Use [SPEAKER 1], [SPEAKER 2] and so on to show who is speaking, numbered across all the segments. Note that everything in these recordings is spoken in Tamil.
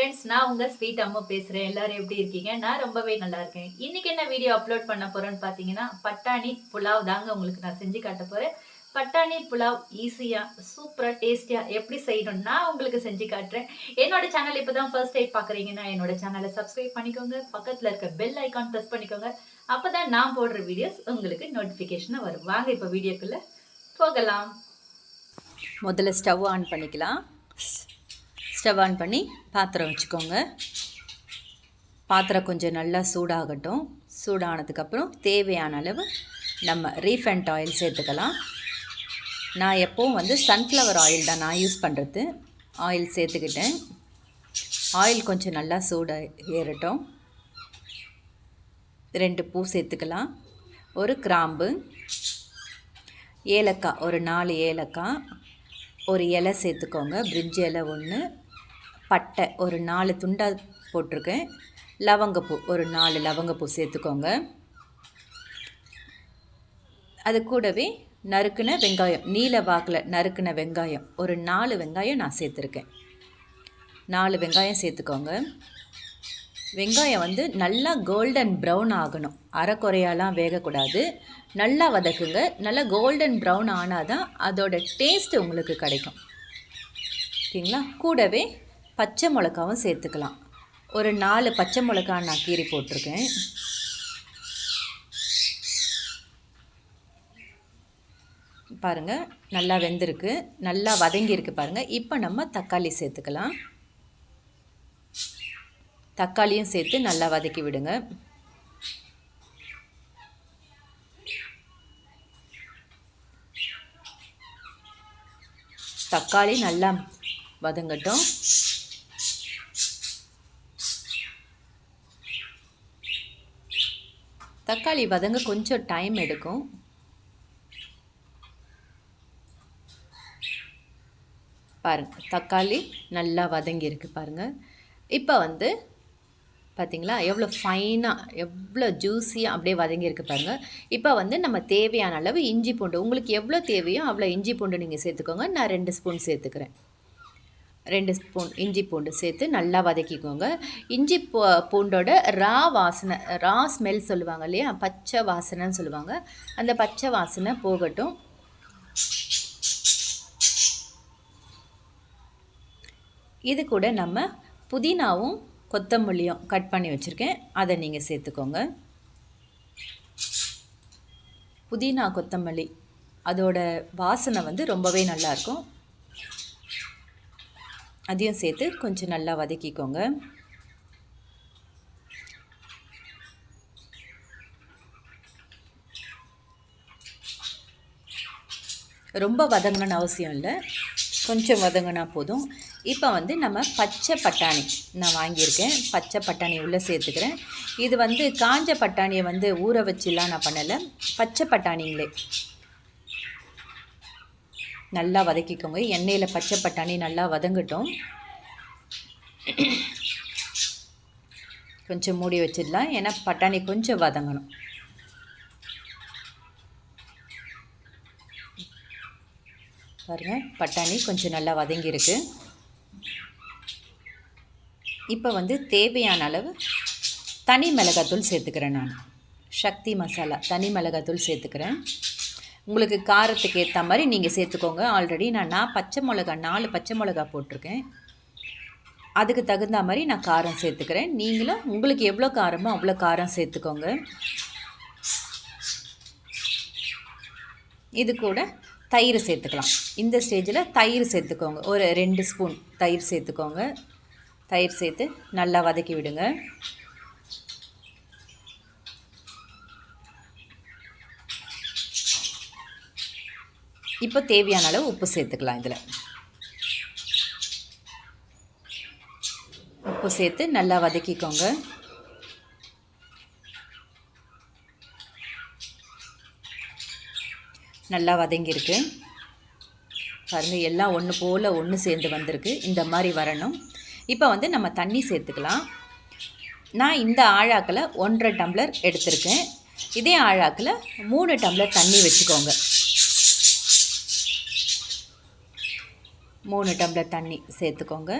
[SPEAKER 1] ஃப்ரெண்ட்ஸ் நான் உங்கள் ஸ்வீட் அம்மா பேசுகிறேன் எல்லாரும் எப்படி இருக்கீங்க? நான் ரொம்பவே நல்லா இருக்கேன். இன்னைக்கு என்ன வீடியோ அப்லோட் பண்ண போகிறேன்னு பார்த்தீங்கன்னா பட்டாணி புலாவ் தாங்க உங்களுக்கு நான் செஞ்சு காட்ட போகிறேன் பட்டாணி புலாவ் ஈஸியாக சூப்பராக டேஸ்டியாக எப்படி செய்யணும் நான் உங்களுக்கு செஞ்சு காட்டுறேன். என்னோட சேனல் இப்போ தான் ஃபர்ஸ்ட் டைம் பார்க்குறீங்கன்னா என்னோட சேனலை சப்ஸ்கிரைப் பண்ணிக்கோங்க. பக்கத்தில் இருக்க பெல் ஐக்கான் ப்ரெஸ் பண்ணிக்கோங்க. அப்பதான் நான் போடுற வீடியோஸ் உங்களுக்கு நோட்டிஃபிகேஷனாக வரும். வாங்க இப்போ வீடியோக்குள்ளே போகலாம். முதல்ல ஸ்டவ் ஆன் பண்ணிக்கலாம். ஸ்டவ் ஆன் பண்ணி பாத்திரம் வச்சுக்கோங்க. பாத்திரம் கொஞ்சம் நல்லா சூடாகட்டும். சூடானதுக்கப்புறம் தேவையான அளவு நம்ம ரீஃபண்ட் ஆயில் சேர்த்துக்கலாம். நான் எப்போவும் வந்து சன்ஃப்ளவர் ஆயில் தான் நான் யூஸ் பண்ணுறது ஆயில் சேர்த்துக்கிட்டேன். ஆயில் கொஞ்சம் நல்லா சூட ஏறட்டும். ரெண்டு பூ சேர்த்துக்கலாம். ஒரு கிராம்பு ஏலக்காய் ஒரு நாலு ஏலக்காய் ஒரு இலை சேர்த்துக்கோங்க. பிரிஞ்சி இலை ஒன்று பட்டை ஒரு நாலு துண்டாக போட்டிருக்கேன். லவங்கப்பூ ஒரு நாலு லவங்கப்பூ சேர்த்துக்கோங்க. அது கூடவே நறுக்குன வெங்காயம் நீல வாக்கில் நறுக்குன வெங்காயம் ஒரு நாலு வெங்காயம் நான் சேர்த்துருக்கேன். நாலு வெங்காயம் சேர்த்துக்கோங்க. வெங்காயம் வந்து நல்லா கோல்டன் ப்ரௌன் ஆகணும். அரைக்குறையாலாம் வேகக்கூடாது. நல்லா வதக்குங்க. நல்லா கோல்டன் ப்ரௌன் ஆனால் தான் அதோட டேஸ்ட் உங்களுக்கு கிடைக்கும். ஓகேங்களா? கூடவே பச்சை மிளகாவும் சேர்த்துக்கலாம். ஒரு நாலு பச்சை மிளகா நான் கீறி போட்டிருக்கேன். பாருங்கள் நல்லா வெந்திருக்கு. நல்லா வதங்கியிருக்கு பாருங்கள் இப்போ நம்ம தக்காளி சேர்த்துக்கலாம். தக்காளியும் சேர்த்து நல்லா வதக்கி விடுங்க. தக்காளி நல்லா வதங்கட்டும். தக்காளி வதங்க கொஞ்சம் டைம் எடுக்கும். பாருங்கள் தக்காளி நல்லா வதங்கியிருக்கு பாருங்கள் இப்போ வந்து பார்த்தீங்களா எவ்வளோ ஃபைனாக எவ்வளோ ஜூஸியாக அப்படியே வதங்கியிருக்கு பாருங்கள் இப்போ வந்து நம்ம தேவையான அளவு இஞ்சி பூண்டு உங்களுக்கு எவ்வளோ தேவையோ அவ்வளோ இஞ்சி பூண்டு நீங்கள் சேர்த்துக்கோங்க. நான் ரெண்டு ஸ்பூன் சேர்த்துக்கிறேன். ரெண்டு ஸ்பூன் இஞ்சி பூண்டு சேர்த்து நல்லா வதக்கிக்கோங்க. இஞ்சி பூ பூண்டோட ரா வாசனை ரா ஸ்மெல் சொல்லுவாங்க இல்லையா? பச்சை வாசனைன்னு சொல்லுவாங்க. அந்த பச்சை வாசனை போகட்டும். இது கூட நம்ம புதினாவும் கொத்தமல்லியும் கட் பண்ணி வச்சுருக்கேன். அதை நீங்கள் சேர்த்துக்கோங்க. புதினா கொத்தமல்லி அதோட வாசனை வந்து ரொம்பவே நல்லாயிருக்கும் அதையும் சேர்த்து கொஞ்சம் நல்லா வதக்கிக்கோங்க. ரொம்ப வதங்கணும்னு அவசியம் இல்லை. கொஞ்சம் வதங்கினா போதும். இப்போ வந்து நம்ம பச்சை பட்டாணி நான் வாங்கியிருக்கேன். பச்சை பட்டாணி உள்ளே சேர்த்துக்கிறேன். இது வந்து காஞ்ச பட்டாணியை வந்து ஊற வச்சுலாம் நான் பண்ணலை. பச்சை பட்டாணிங்களே. நல்லா வதக்கிக்கோங்க. எண்ணெயில் பச்சை பட்டாணி நல்லா வதங்கட்டும். கொஞ்சம் மூடி வச்சிடலாம். ஏன்னா பட்டாணி கொஞ்சம் வதங்கணும். பாருங்கள் பட்டாணி கொஞ்சம் நல்லா வதங்கியிருக்கு. இப்போ வந்து தேவையான அளவு தனி மிளகாத்தூள் சேர்த்துக்கிறேன் நான். சக்தி மசாலா தனி மிளகாத்தூள் சேர்த்துக்கிறேன். உங்களுக்கு காரத்துக்கு ஏற்ற மாதிரி நீங்கள் சேர்த்துக்கோங்க. ஆல்ரெடி நான் நான் பச்சை மிளகா நாலு பச்சை மிளகா போட்டிருக்கேன். அதுக்கு தகுந்த மாதிரி நான் காரம் சேர்த்துக்கிறேன். நீங்களும் உங்களுக்கு எவ்வளோ காரமோ அவ்வளோ காரம் சேர்த்துக்கோங்க. இது கூட தயிர் சேர்த்துக்கலாம். இந்த ஸ்டேஜில் தயிர் சேர்த்துக்கோங்க. ஒரு ரெண்டு ஸ்பூன் தயிர் சேர்த்துக்கோங்க. தயிர் சேர்த்து நல்லா வதக்கி விடுங்க. இப்போ தேவையான அளவு உப்பு சேர்த்துக்கலாம் இதில். உப்பு சேர்த்து நல்லா வதக்கிக்கோங்க. நல்லா வதங்கியிருக்கு. பாருங்கள் எல்லாம் ஒன்று போல் ஒன்று சேர்ந்து வந்திருக்கு. இந்த மாதிரி வரணும். இப்போ வந்து நம்ம தண்ணி சேர்த்துக்கலாம். நான் இந்த ஆழாக்கில் ஒன்றரை டம்ளர் எடுத்திருக்கேன். இதே ஆழாக்கில் மூணு டம்ளர் தண்ணி வச்சுக்கோங்க. மூணு டம்ளர் தண்ணி சேர்த்துக்கோங்க.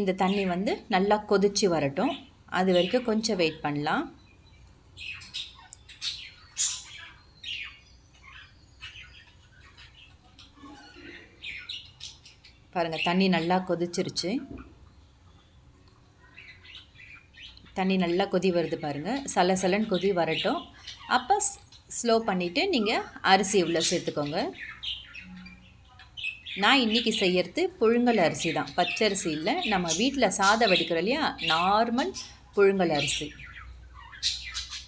[SPEAKER 1] இந்த தண்ணி வந்து நல்லா கொதிச்சு வரட்டும். அது வரைக்கும் கொஞ்சம் வெயிட் பண்ணலாம். பாருங்கள் தண்ணி நல்லா கொதிச்சிருச்சு. தண்ணி நல்லா கொதி வருது பாருங்கள் சலசலன்னு கொதி வரட்டும். அப்போ ஸ்லோ பண்ணிவிட்டு நீங்கள் அரிசி உள்ள சேர்த்துக்கோங்க. நான் இன்றைக்கி செய்யறது புழுங்கல் அரிசி தான். பச்சரிசி இல்லை. நம்ம வீட்டில் சாதம் வடிக்கிறோம் இல்லையா? நார்மல் புழுங்கல் அரிசி.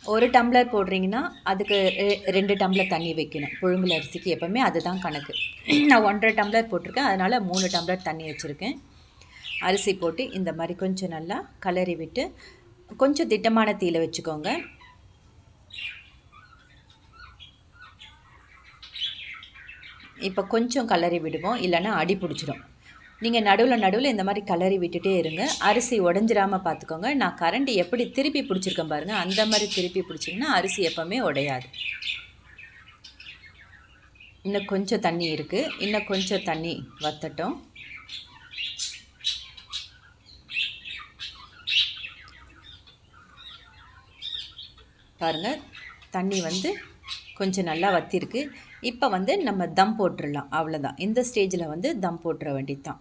[SPEAKER 1] ஒரு டம்ளர் போடுறீங்கன்னா அதுக்கு ரெ- ரெண்டு டம்ளர் தண்ணி வைக்கணும். புழுங்கல் அரிசிக்கு எப்போவுமே அதுதான் கணக்கு. நான் ஒன்றரை டம்ளர் போட்டிருக்கேன். அதனால் மூணு டம்ளர் தண்ணி வச்சுருக்கேன். அரிசி போட்டு இந்த மாதிரி கொஞ்சம் நல்லா கலரி விட்டு கொஞ்சம் திட்டமான தீயில வச்சுக்கோங்க. இப்போ கொஞ்சம் கலரி விடுவோம் இல்லைன்னா அடி பிடிச்சிடும். நீங்கள் நடுவில் நடுவில் இந்த மாதிரி கலரி விட்டுட்டே இருங்க. அரிசி உடஞ்சிராமல் பார்த்துக்கோங்க. நான் கரண்டி எப்படி திருப்பி பிடிச்சிருக்கேன் பாருங்கள் அந்த மாதிரி திருப்பி பிடிச்சிங்கன்னா அரிசி எப்போவுமே உடையாது. இன்னும் கொஞ்சம் தண்ணி இருக்குது இன்னும் கொஞ்சம் தண்ணி வத்தட்டும். பாருங்கள் தண்ணி வந்து கொஞ்சம் நல்லா வத்திருக்கு. இப்போ வந்து நம்ம தம் போட்டுடலாம் அவ்வளோதான் இந்த ஸ்டேஜில் வந்து தம் போட்டுற வேண்டியது தான்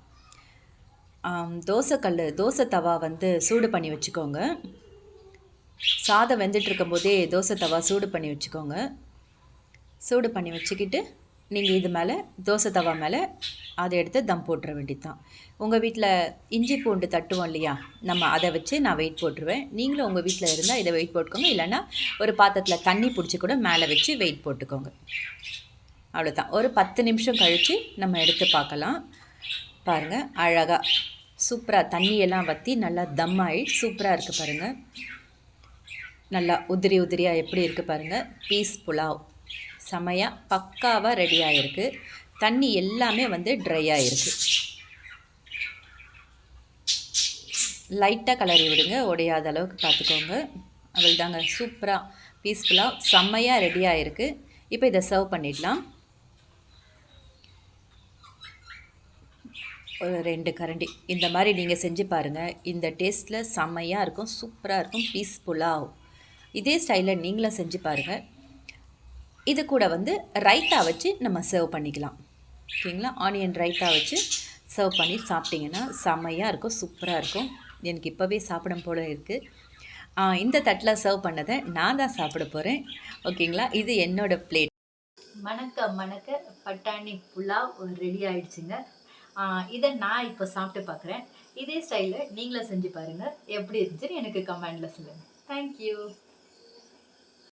[SPEAKER 1] தோசைக்கல் தோசை தவா வந்து சூடு பண்ணி வச்சுக்கோங்க. சாதம் வெந்துட்டுருக்கும் போதே தோசை தவா சூடு பண்ணி வச்சுக்கோங்க. சூடு பண்ணி வச்சுக்கிட்டு நீங்கள் இது மேலே தோசை தவா மேலே அதை எடுத்து தம் போட்டுற வேண்டியது தான் உங்கள் வீட்டில் இஞ்சி பூண்டு தட்டுவோம் இல்லையா? நம்ம அதை வச்சு நான் வெயிட் போட்டுருவேன். நீங்களும் உங்கள் வீட்டில் இருந்தால் இதை வெயிட் போட்டுக்கோங்க. இல்லைன்னா ஒரு பாத்திரத்தில் தண்ணி பிடிச்சி கூட மேலே வச்சு வெயிட் போட்டுக்கோங்க. அவ்வளோதான் ஒரு பத்து நிமிஷம் கழித்து நம்ம எடுத்து பார்க்கலாம். பாருங்கள் அழகாக சூப்பராக தண்ணியெல்லாம் வற்றி நல்லா தம் ஆகி சூப்பராக இருக்குது பாருங்கள் நல்லா உதிரி உதிரியாக எப்படி இருக்குது பாருங்கள் பீஸ் புலாவ். செமையாக பக்காவாக ரெடி ஆகிருக்கு தண்ணி எல்லாமே வந்து ட்ரை ஆகிருக்கு லைட்டாக கலரி விடுங்க. உடையாத அளவுக்கு பார்த்துக்கோங்க. அவள் தாங்க சூப்பராக பீஸ்ஃபுல்லாக செம்மையாக ரெடி ஆகிருக்கு இப்போ இதை சர்வ் பண்ணிடலாம். ஒரு ரெண்டு கரண்டி. இந்த மாதிரி நீங்கள் செஞ்சு பாருங்கள் இந்த டேஸ்ட்டில் செம்மையாக இருக்கும் சூப்பராக இருக்கும் பீஸ் புலாவ் இதே ஸ்டைலில் நீங்களும் செஞ்சு பாருங்கள் இது கூட வந்து ரைத்தா வச்சு நம்ம சர்வ் பண்ணிக்கலாம். ஓகேங்களா? ஆனியன் ரைத்தா வச்சு சர்வ் பண்ணி சாப்பிட்டிங்கன்னா செம்மையாக இருக்கும் சூப்பராக இருக்கும். எனக்கு இப்போவே சாப்பிடும் போல இருக்குது இந்த தட்டில் சர்வ் பண்ணதை நான் தான் சாப்பிட போகிறேன் ஓகேங்களா? இது என்னோடய பிளேட்
[SPEAKER 2] மணக்க மணக்க பட்டாணி புலாவ் ரெடி ஆயிடுச்சுங்க. இதை நான் இப்போ சாப்பிட்டு பார்க்குறேன். இதே ஸ்டைலில் நீங்களும் செஞ்சு பாருங்கள் எப்படி இருந்துச்சுன்னு எனக்கு கமெண்டில் சொல்லுங்கள் தேங்க்யூ